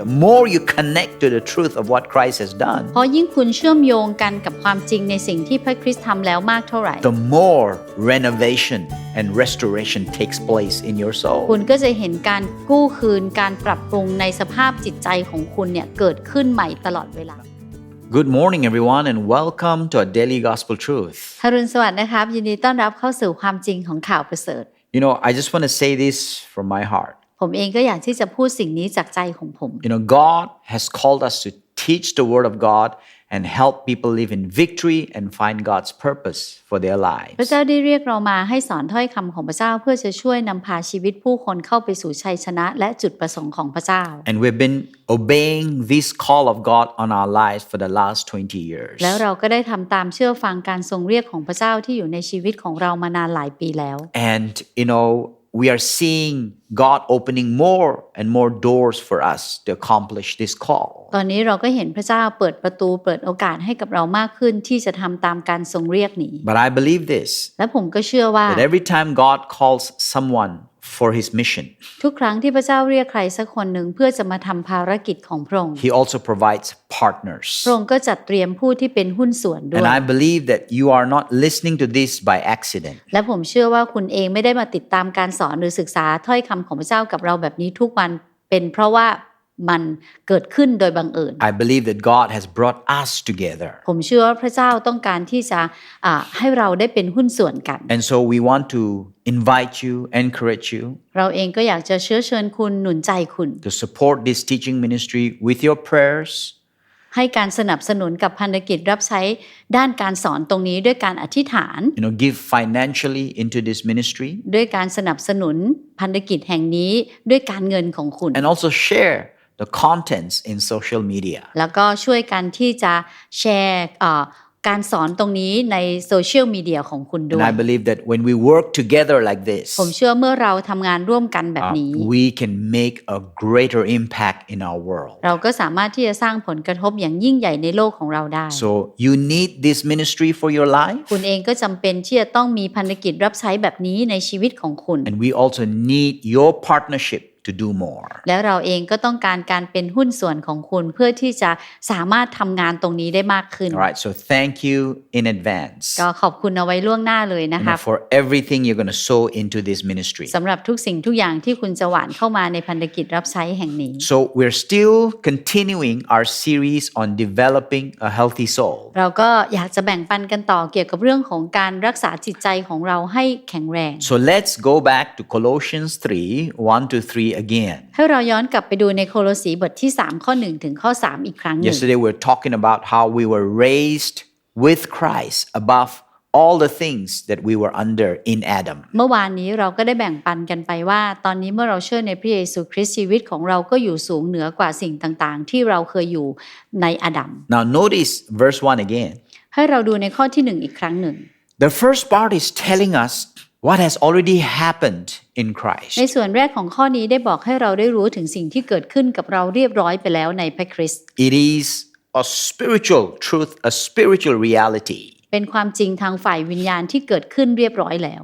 the more you connect to the truth of what Christ has done, เพราะยิ่งคุณเชื่อมโยงกันกับความจริงในสิ่งที่พระคริสต์ทำแล้วมากเท่าไหร่ the more renovation and restoration takes place in your คุ soul. ณก็จะเห็นการกู้คืนการปรับปรุงในสภาพจิตใจของคุณเนี่ยเกิดขึ้นใหม่ตลอดเวลา Good morning, everyone, and welcome to our daily gospel truth. ฮารุนสวัสดิ์นะครับ ยินดีต้อนรับเข้าสู่ความจริงของข่าวประเสริฐ You know, I just want to say this from my heart. ผมเองก็อยากที่จะพูดสิ่งนี้จากใจของผม You know, God has called us to teach the Word of God and help people live in victory and find God's purpose for their พระ lives. เจ้าได้เรียกเรามาให้สอนถ้อยคำของพระเจ้าเพื่อจะช่วยนำพาชีวิตผู้คนเข้าไปสู่ชัยชนะและจุดประสงค์ของพระเจ้า And we've been obeying this call of God on our lives for the last 20 years. แล้วเราก็ได้ทำตามเชื่อฟังการทรงเรียกของพระเจ้าที่อยู่ในชีวิตของเรามานานหลายปีแล้ว And, you know, we are seeing God opening more and more doors for us to accomplish this call. ตอนนี้เราก็เห็นพระเจ้าเปิดประตูเปิดโอกาสให้กับเรามากขึ้นที่จะทำตามการทรงเรียกนี้ But I believe this และผมก็เชื่อว่า that every time God calls someone for his mission, ทุกครั้งที่พระเจ้าเรียกใครสักคนหนึ่งเพื่อจะมาทำภารกิจของพระองค์ he also provides partners. พระองค์ก็จัดเตรียมผู้ที่เป็นหุ้นส่วนด้ว And ย I believe that you are not listening to this by accident. และผมเชื่อว่าคุณเองไม่ได้มาติดตามการสอนหรือศึกษาถ้อยคำของพระเจ้ากับเราแบบนี้ทุกวันเป็นเพราะว่า มันเกิดขึ้นโดยบังเอิญ I believe that God has brought us together. ผมเชื่อว่าพระเจ้าต้องการที่จะอ่าให้เราได้เป็นหุ้นส่วนกัน And so we want to invite you, encourage you เราเองก็อยากจะเชื้อเชิญคุณหนุนใจคุณ to support this teaching ministry with your prayers, ให้การสนับสนุนกับพันธกิจรับใช้ด้านการสอนตรงนี้ด้วยการอธิษฐาน you know, give financially into this ministry, ด้วยการสนับสนุนพันธกิจแห่งนี้ด้วยการเงินของคุณ and also share the contents in social media. แล้วก็ช่วยกันที่จะแชร์เอ่อการสอนตรงนี้ในโซเชียลมีเดียของคุณด้ว And ย I believe that when we work together like this, ผมเชื่อเมื่อเราทำงานร่วมกันแบบ uh, นี้ we can make a greater impact in our world. เราก็สามารถที่จะสร้างผลกระทบอย่างยิ่งใหญ่ในโลกของเราได้ So you need this ministry for your life, คุณเองก็จำเป็นที่จะต้องมีพันธกิจรับใช้แบบนี้ในชีวิตของคุณ and we also need your partnership to do more. แล้วเราเองก็ต้องการการเป็นหุ้นส่วนของคุณเพื่อที่จะสามารถทำงานตรงนี้ได้มากขึ้น All right, so thank you in advance ก็ขอบคุณเอาไว้ล่วงหน้าเลยนะ you ครั know, บ for everything you're going to sow into this ministry. สำหรับทุกสิ่งทุกอย่างที่คุณจะหว่านเข้ามาในพันธกิจรับใช้แห่งนี้ So we're still continuing our series on developing a healthy soul. เราก็อยากจะแบ่งปันกันต่อเกี่ยวกับเรื่องของการรักษาจิตใจของเราให้แข็งแรง So let's go back to Colossians 3 1 to 3 again. ให้เราย้อนกลับไปดูในโคโลสีบทที่ 3 ข้อ 1 ถึงข้อ 3 อีกครั้งหนึ่ง Yesterday we were talking about how we were raised with Christ above all the things that we were under in Adam. เมื่อวานนี้เราก็ได้แบ่งปันกันไปว่า ตอนนี้เมื่อเราเชื่อในพระเยซูคริสต์ชีวิตของเราก็อยู่สูงเหนือกว่าสิ่งต่างๆ ที่เราเคยอยู่ในอดัม Now notice verse 1 again. ให้เราดูในข้อที่หนึ่งอีกครั้งหนึ่ง The first part is telling us what has already happened in Christ. ในส่วนแรกของข้อนี้ได้บอกให้เราได้รู้ถึงสิ่งที่เกิดขึ้นกับเราเรียบร้อยไปแล้วในพระคริสต์ It is a spiritual truth, a spiritual reality. เป็นความจริงทางฝ่ายวิญญาณที่เกิดขึ้นเรียบร้อยแล้ว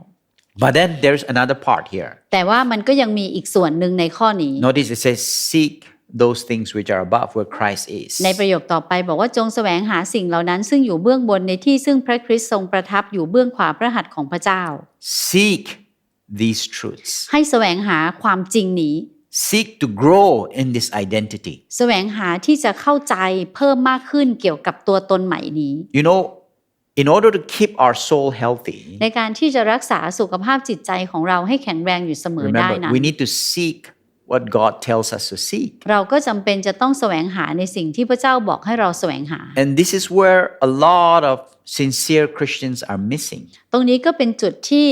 But then there's another part here. แต่ว่ามันก็ยังมีอีกส่วนหนึ่งในข้อนี้ Notice it says, Seek those things which are above where Christ is. ในประโยคต่อไปบอกว่าจงแสวงหาสิ่งเหล่านั้น ซึ่งอยู่เบื้องบนในที่ซึ่งพระคริสต์ทรงประทับอยู่เบื้องขวาพระหัตถ์ของพระเจ้า Seek these truths. ให้แสวงหาความจริงนี้ Seek to grow in this identity. แสวงหาที่จะเข้าใจเพิ่มมากขึ้นเกี่ยวกับตัวตนใหม่นี้ You know, in order to keep our soul healthy, ในการที่จะรักษาสุขภาพจิตใจของเราให้แข็งแรงอยู่เสมอได้ remember, นั้น we need to seek what God tells us to seek. เราก็จำเป็นจะต้องแสวงหาในสิ่งที่พระเจ้าบอกให้เราแสวงหา And this is where a lot of sincere Christians are missing. ตรงนี้ก็เป็นจุดที่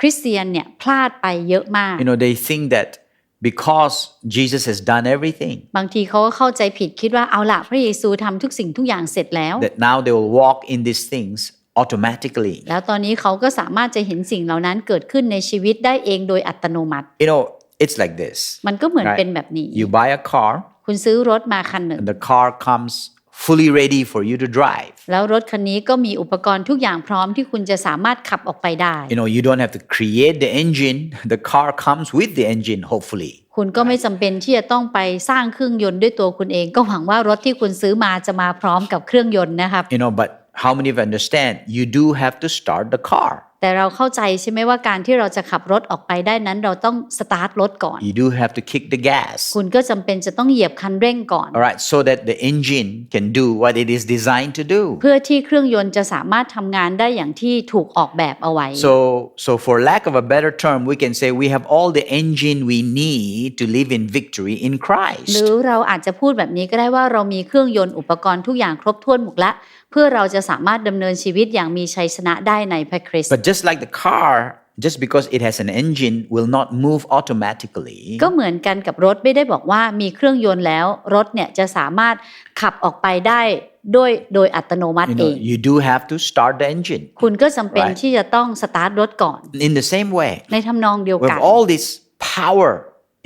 คริสเตียนเนี่ยพลาดไปเยอะมาก You know, they think that because Jesus has done everything, บางทีเขาก็เข้าใจผิดคิดว่าเอาละพระเยซูทำทุกสิ่งทุกอย่างเสร็จแล้ว that now they will walk in these things automatically. แล้วตอนนี้เขาก็สามารถจะเห็นสิ่งเหล่านั้นเกิดขึ้นในชีวิตได้เองโดยอัตโนมัติ You know, it's like this. มันก็เหมือน Right. เป็นแบบนี้ You buy a car, คุณซื้อรถมาคันหนึ่ง and the car comes fully ready for you to drive. แล้วรถคันนี้ก็มีอุปกรณ์ทุกอย่างพร้อมที่คุณจะสามารถขับออกไปได้ You know, you don't have to create the engine. The car comes with the engine, hopefully. คุณก็ไม่จำเป็นที่จะต้องไปสร้างเครื่องยนต์ด้วยตัวคุณเอง ก็หวังว่ารถที่คุณซื้อมาจะมาพร้อมกับเครื่องยนต์นะครับ You know, but how many of you understand you do have to start the car? แต่เราเข้าใจใช่ไหมว่าการที่เราจะขับรถออกไปได้นั้นเราต้องสตาร์ทรถก่อน You do have to kick the gas. คุณก็จำเป็นจะต้องเหยียบคันเร่งก่อน All right, so that the engine can do what it is designed to do. เพื่อที่เครื่องยนต์จะสามารถทำงานได้อย่างที่ถูกออกแบบเอาไว้ So, so for lack of a better term, we can say we have all the engine we need to live in victory in หรื Christ. อเราอาจจะพูดแบบนี้ก็ได้ว่าเรามีเครื่องยนต์อุปกรณ์ทุกอย่างครบถ้วนหมดละเพื่อเราจะสามารถดำเนินชีวิตอย่างมีชัยชนะได้ในพระคริสต์ But just like the car, just because it has an engine will not move automatically. ก็เหมือนกันกับรถไม่ได้บอกว่ามีเครื่องยนต์แล้ว รถเนี่ยจะสามารถขับออกไปได้ด้วยโดยอัตโนมัติ You เอ know, ง you do have to start the engine. คุณก็จำเป็น Right. ที่จะต้องสตาร์ทรถก่อน In the same way, ในทำนองเดียว we กัน have all this power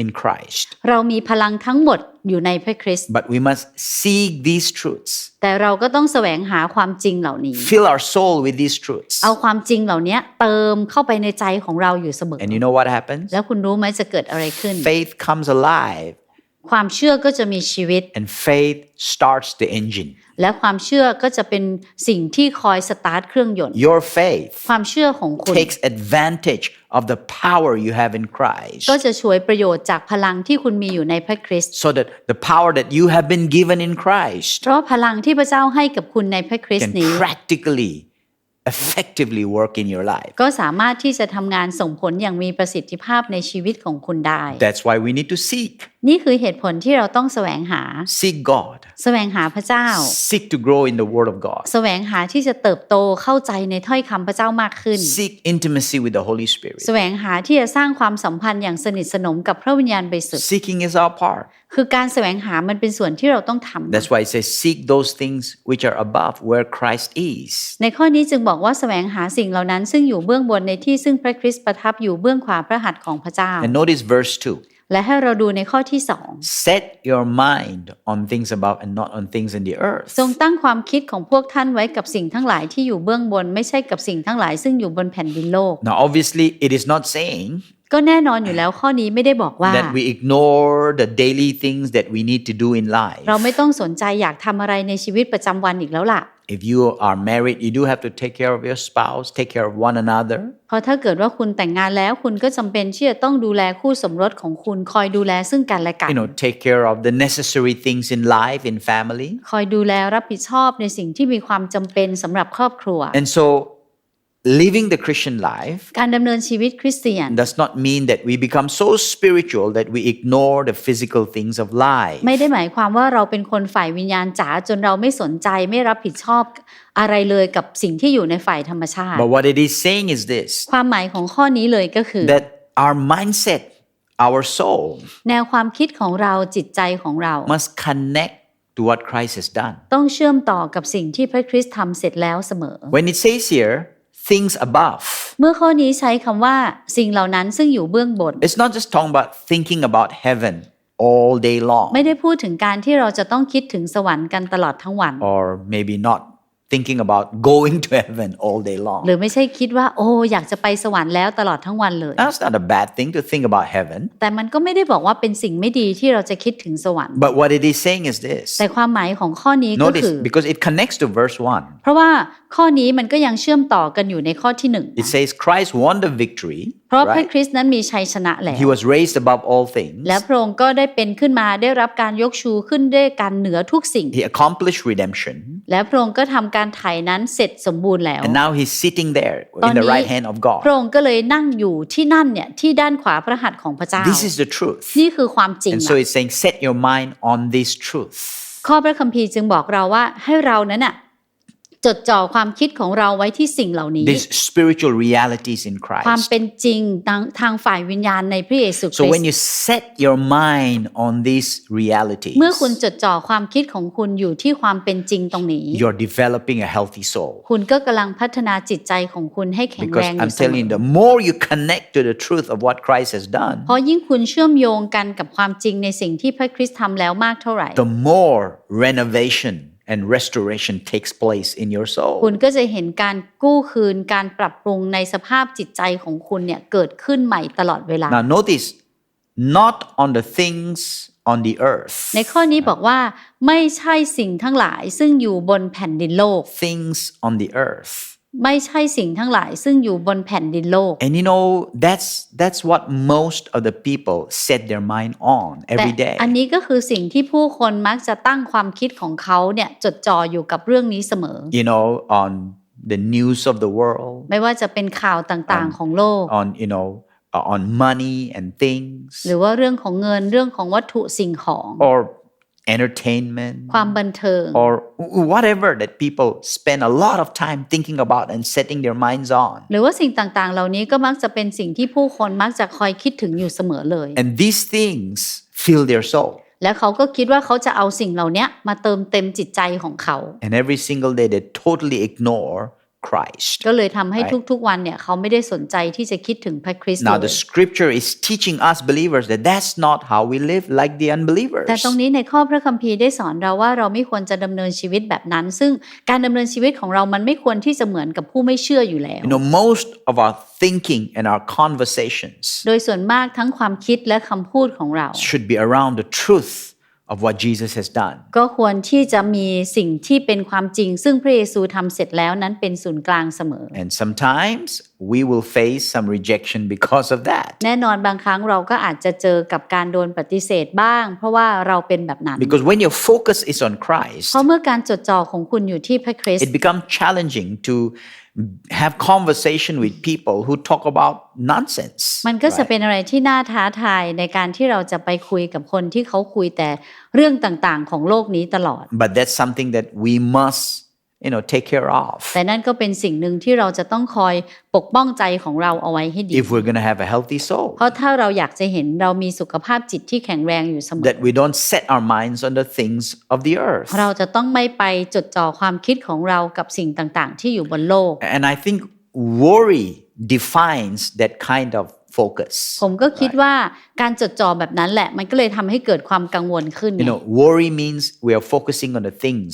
in Christ, เรามีพลังทั้งหมด อยู่ในพระคริสต์ but we must seek these truths, แต่เราก็ต้องแสวงหาความจริงเหล่านี้ fill our soul with these truths. เอาความจริงเหล่านี้เติมเข้าไปในใจของเราอยู่เสมอ And you know what happens? แล้วคุณรู้ไหมจะเกิดอะไรขึ้น Faith comes alive, ความเชื่อก็จะมีชีวิต and faith starts the engine. และความเชื่อก็จะเป็นสิ่งที่คอยสตาร์ทเครื่องยนต์ Your faith ความเชื่อของคุณ takes advantage of the power you have in Christ. ก็จะช่วยประโยชน์จากพลังที่คุณมีอยู่ในพระคริสต์ So that the power that you have been given in Christ เพราะพลังที่พระเจ้าให้กับคุณในพระคริส can ต์นี้ practically, effectively work in your life. ก็สามารถที่จะทำงานส่งผลอย่างมีประสิทธิภาพในชีวิตของคุณได้ That's why we need to seek. นี่คือเหตุผลที่เราต้องแสวงหา Seek God. แสวงหาพระเจ้า Seek to grow in the Word of God. แสวงหาที่จะเติบโตเข้าใจในถ้อยคำพระเจ้ามากขึ้น Seek intimacy with the Holy Spirit. แสวงหาที่จะสร้างความสัมพันธ์อย่างสนิทสนมกับพระวิญญาณบริสุทธิ์ Seeking is our part. คือการแสวงหามันเป็นส่วนที่เราต้องทำ That's why it says, Seek those things which are above where Christ is. ในข้อนี้จึงบอกว่าแสวงหาสิ่งเหล่านั้นซึ่งอยู่เบื้องบนในที่ซึ่งพระคริสต์ประทับอยู่เบื้องขวาพระหัตถ์ของพระเจ้า And notice verse 2. และให้เราดูในข้อที่สอง Set your mind on things above and not on things in the earth. ทรงตั้งความคิดของพวกท่านไว้กับสิ่งทั้งหลายที่อยู่เบื้องบน ไม่ใช่กับสิ่งทั้งหลายซึ่งอยู่บนแผ่นดินโลก Now, obviously, it is not saying ก็แน่นอนอยู่แล้วข้อนี้ไม่ได้บอกว่า that we ignore the daily things that we need to do in life. เราไม่ต้องสนใจอยากทำอะไรในชีวิตประจำวันอีกแล้วล่ะ If you are married, you do have to take care of your spouse, take care of one another. เพราะถ้าเกิดว่าคุณแต่งงานแล้วคุณก็จำเป็นที่จะต้องดูแลคู่สมรสของคุณคอยดูแลซึ่งกันและกัน You know, take care of the necessary things in life, in family. คอยดูแลรับผิดชอบในสิ่งที่มีความจำเป็นสำหรับครอบครัว And so, living the Christian life การดำเนินชีวิตคริสเตียน does not mean that we become so spiritual that we ignore the physical things of life. ไม่ได้หมายความว่าเราเป็นคนฝ่ายวิญญาณจ๋าจนเราไม่สนใจไม่รับผิดชอบอะไรเลยกับสิ่งที่อยู่ในฝ่ายธรรมชาติ But what it is saying is this ความหมายของข้อนี้เลยก็คือ that our mindset, our soul, แนวความคิดของเราจิตใจของเรา must connect to what Christ has done. ต้องเชื่อมต่อกับสิ่งที่พระคริสต์ทำเสร็จแล้วเสมอ When it says here, things above, เมื่อข้อนี้ใช้คำว่า สิ่งเหล่านั้นซึ่งอยู่เบื้องบน it's not just talking about thinking about heaven all day long, ไม่ได้พูดถึงการที่เราจะต้องคิดถึงสวรรค์กันตลอดทั้งวัน or maybe not thinking about going to heaven all day long. หรือไม่ใช่คิดว่า โอ้อยากจะไปสวรรค์แล้วตลอดทั้งวันเลย That's not a bad thing to think about heaven. แต่มันก็ไม่ได้บอกว่าเป็นสิ่งไม่ดีที่เราจะคิดถึงสวรรค์ But what it is saying is this แต่ความหมายของข้อนี้ก็ notice คือ because it connects to verse 1. เพราะว่า ข้อนี้มันก็ยังเชื่อมต่อกันอยู่ในข้อที่หนึ่ง It says Christ won the victory, เพราะพระ right? คริสต์นั้นมีชัยชนะแล้ว He was raised above all things. และพระองค์ก็ได้เป็นขึ้นมาได้รับการยกชูขึ้นด้วยการเหนือทุกสิ่ง He accomplished redemption. และพระองค์ก็ทำการไถ่นั้นเสร็จสมบูรณ์แล้ว And now he's sitting there ตอ in น the นี้ right hand of พ God. ระองค์ก็เลยนั่งอยู่ที่นั่นเนี่ยที่ด้านขวาพระหัตถ์ของพระเจ้า This is the truth. นี่คือความจริง And so นะ it's saying, set your mind on this truth. ข้อพระคัมภีร์จึงบอกเราว่าให้เรานั้นน่ะ จดจ่อความคิดของเราไว้ที่สิ่งเหล่านี้ These spiritual realities in ความ Christ. เป็นจริงทางทางฝ่ายวิญญาณในพระเยซูค So ริส when ต์ you set your mind on these realities, เมื่อคุณจดจ่อความคิดของคุณอยู่ที่ความเป็นจริงตรงนี้ you're developing a healthy soul. คุณก็กำลังพัฒนาจิตใจของคุณให้แข็งแร Because งอ I'm ยู่เสม telling you, อ the more you connect to the truth of what Christ has done, เพราะยิ่งคุณเชื่อมโยงกันกับความจริงในสิ่งที่พระคริสต์ทำแล้วมากเท่าไหร่ the more renovation and restoration takes place in your คุณ soul. ก็จะเห็นการกู้คืนการปรับปรุงในสภาพจิตใจของคุณเนี่ยเกิดขึ้นใหม่ตลอดเวลา Now, notice not on the things on the earth. ในข้อนี้บอกว่าไม่ใช่สิ่งทั้งหลายซึ่งอยู่บนแผ่นดินโลก Things on the earth. ไม่ใช่สิ่งทั้งหลายซึ่งอยู่บนแผ่นดินโลก And you know, that's that's what most of the people set their mind on แต่ every day. อันนี้ก็คือสิ่งที่ผู้คนมักจะตั้งความคิดของเขาเนี่ยจดจ่ออยู่กับเรื่องนี้เสมอ You know, on the news of the world, ไม่ว่าจะเป็นข่าวต่างๆของโลก on you know, uh, on money and things, หรือว่าเรื่องของเงินเรื่องของวัตถุสิ่งของ or entertainment, ความบันเทิง or whatever that people spend a lot of time thinking about and setting their minds on. หรือว่าสิ่งต่างๆ เหล่านี้ก็มักจะเป็นสิ่งที่ผู้คนมักจะคอยคิดถึงอยู่เสมอเลย And these things fill their soul. และเขาก็คิดว่าเขาจะเอาสิ่งเหล่านี้มาเติมเต็มจิตใจของเขา And every single day they totally ignore Christ. ก็เลยทำให้ Right. ทุกๆวันเนี่ยเขาไม่ได้สนใจที่จะคิดถึงพระคริสต์ Now เล the ย scripture is teaching us believers that that's not how we live like the unbelievers. แต่ตรงนี้ในข้อพระคัมภีร์ได้สอนเราว่าเราไม่ควรจะดำเนินชีวิตแบบนั้น ซึ่งการดำเนินชีวิตของเรามันไม่ควรที่จะเหมือนกับผู้ไม่เชื่ออยู่แล้ว You know, most of our thinking and our conversations โดยส่วนมากทั้งความคิดและคำพูดของเรา should be around the truth of what Jesus has done. ก็ควรที่จะมีสิ่งที่เป็นความจริง ซึ่งพระเยซูทำเสร็จแล้วนั้นเป็นศูนย์กลางเสมอ And sometimes we will face some rejection because of that. แน่นอนบางครั้งเราก็อาจจะเจอกับการโดนปฏิเสธบ้าง เพราะว่าเราเป็นแบบนั้น Because when your focus is on Christ, เพราะเมื่อการจดจ่อของคุณอยู่ที่พระคริสต์ it becomes challenging to have conversation with people who talk about nonsense. มันก็จะ right? เป็นอะไรที่น่าท้าทายในการที่เราจะไปคุยกับคนที่เขาคุยแต่เรื่องต่างๆ ของโลกนี้ตลอด But that's something that we must, you know, take care of แต่นั่นก็เป็นสิ่งหนึ่งที่เราจะต้องคอยปกป้องใจของเราเอาไว้ให้ดี if we're going to have a healthy soul. เพราะถ้าเราอยากจะเห็นเรามีสุขภาพจิตที่แข็งแรงอยู่เสมอ That we don't set our minds on the things of the earth. เราจะต้องไม่ไปจดจ่อความคิดของเรากับสิ่งต่างๆ ที่อยู่บนโลก And I think worry defines that kind of focus. ผมก็คิดว่าการจดจ่อแบบนั้นแหละมันก็เลยทำให้เกิดความกังวลขึ้น You ไง know, worry means we are focusing on the things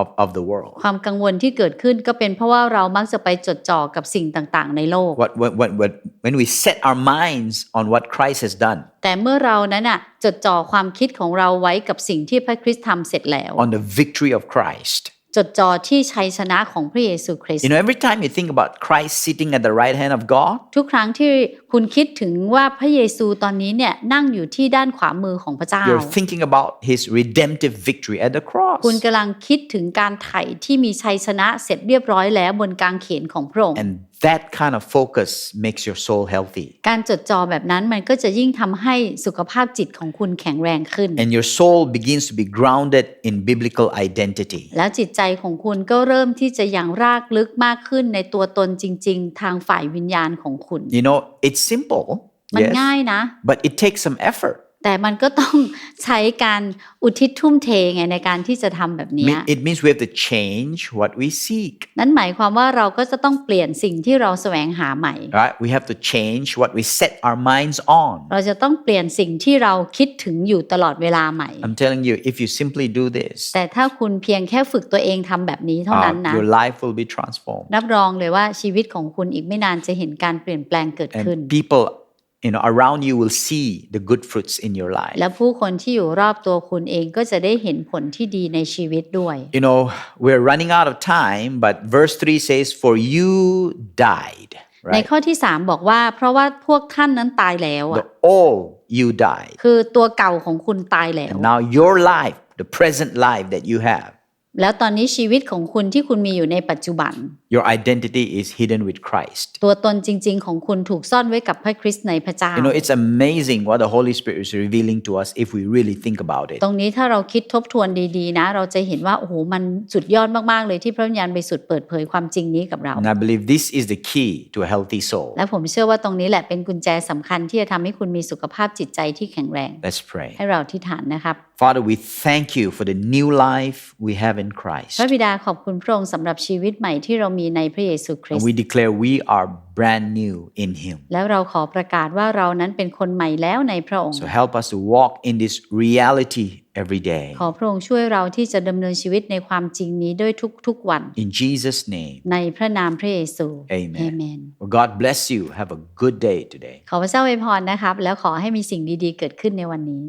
of, of the world. ความกังวลที่เกิดขึ้นก็เป็นเพราะว่าเรามักจะไปจดจ่อกับสิ่งต่างๆ ในโลก What, when, when, when- when we set our minds on what Christ has done, แต่เมื่อเรานั้นน่ะจดจ่อความคิดของเราไว้กับสิ่งที่พระคริสต์ทำเสร็จแล้ว on the victory of Christ. จดจ่อที่ชัยชนะของพระเยซูคริสต์ You know, every time you think about Christ sitting at the right hand of God, ทุกครั้งที่คุณคิดถึงว่าพระเยซูตอนนี้เนี่ยนั่งอยู่ที่ด้านขวามือของพระเจ้า you're thinking about his redemptive victory at the cross. คุณกำลังคิดถึงการไถ่ที่มีชัยชนะเสร็จเรียบร้อยแล้วบนกางเขนของพระองค์ And that kind of focus makes your soul healthy. การจดจ่อแบบนั้นมันก็จะยิ่งทำให้สุขภาพจิตของคุณแข็งแรงขึ้น And your soul begins to be grounded in biblical identity. แล้วจิตใจของคุณก็เริ่มที่จะยังรากลึกมากขึ้นในตัวตนจริง ๆ ทางฝ่ายวิญญาณของคุณ You know, it's simple, มัน yes, ง่ายนะ but it takes some effort. แต่มันก็ต้องใช้การอุทิศทุ่มเทไงในการที่จะทำแบบ I เนี้ย mean, It means we have to change what we seek. นั่นหมายความว่าเราก็จะต้องเปลี่ยนสิ่งที่เราแสวงหาใหม่ Right? We have to change what we set our minds on. เราจะต้องเปลี่ยนสิ่งที่เราคิดถึงอยู่ตลอดเวลาใหม่ I'm telling you, if you simply do this, แต่ถ้าคุณเพียงแค่ฝึกตัวเองทำแบบนี้เท่า uh, นั้นนะ your life will be transformed. รับรองเลยว่าชีวิตของคุณอีกไม่นานจะเห็นการเปลี่ยนแปลงเกิดขึ้น And people, you know, around you will see the good fruits in your life. และผู้คนที่อยู่รอบตัวคุณเองก็จะได้เห็นผลที่ดีในชีวิตด้วย You know, we're running out of time, but verse 3 says, For you died, ใน right? ข้อที่ 3 บอกว่า เพราะว่าพวกท่านนั้นตายแล้ว The อะ all you died. คือตัวเก่าของคุณตายแล้ว And now your life, the present life that you have, แล้วตอนนี้ชีวิตของคุณที่คุณมีอยู่ในปัจจุบัน your identity is hidden with Christ. ตัวตนจริง ๆ ของคุณถูกซ่อนไว้กับพระคริสต์ในพระเจ้า You know, it's amazing what the Holy Spirit is revealing to us if we really think about it. ตรงนี้ถ้าเราคิดทบทวนดีๆ นะ เราจะเห็นว่า โอ้โห มันสุดยอดมาก ๆ เลยที่พระวิญญาณบริสุทธิ์เปิดเผยความจริงนี้กับเรา And I believe this is the key to a healthy soul. และผมเชื่อว่าตรงนี้แหละเป็นกุญแจสำคัญที่จะทำให้คุณมีสุขภาพจิตใจที่แข็งแรง Let's pray. ให้เราที่ฐานนะครับ Father, we thank you for the new life we have in Christ. พระบิดาขอบคุณพระองค์สำหรับชีวิตใหม่ที่เรามีในพระเยซูคริส And ต์ we declare we are brand new in Him. แล้วเราขอประกาศว่าเรานั้นเป็นคนใหม่แล้วในพระองค์ So help us to walk in this reality every day. ขอพระองค์ช่วยเราที่จะดำเนินชีวิตในความจริงนี้ด้วยทุกๆวัน In Jesus' name. ในพระนามพระเยซู Amen. เอเมน Well, God bless you. Have a good day today. ขอพระเจ้าอวยพรนะครับ แล้วขอให้มีสิ่งดีๆ เกิดขึ้นในวันนี้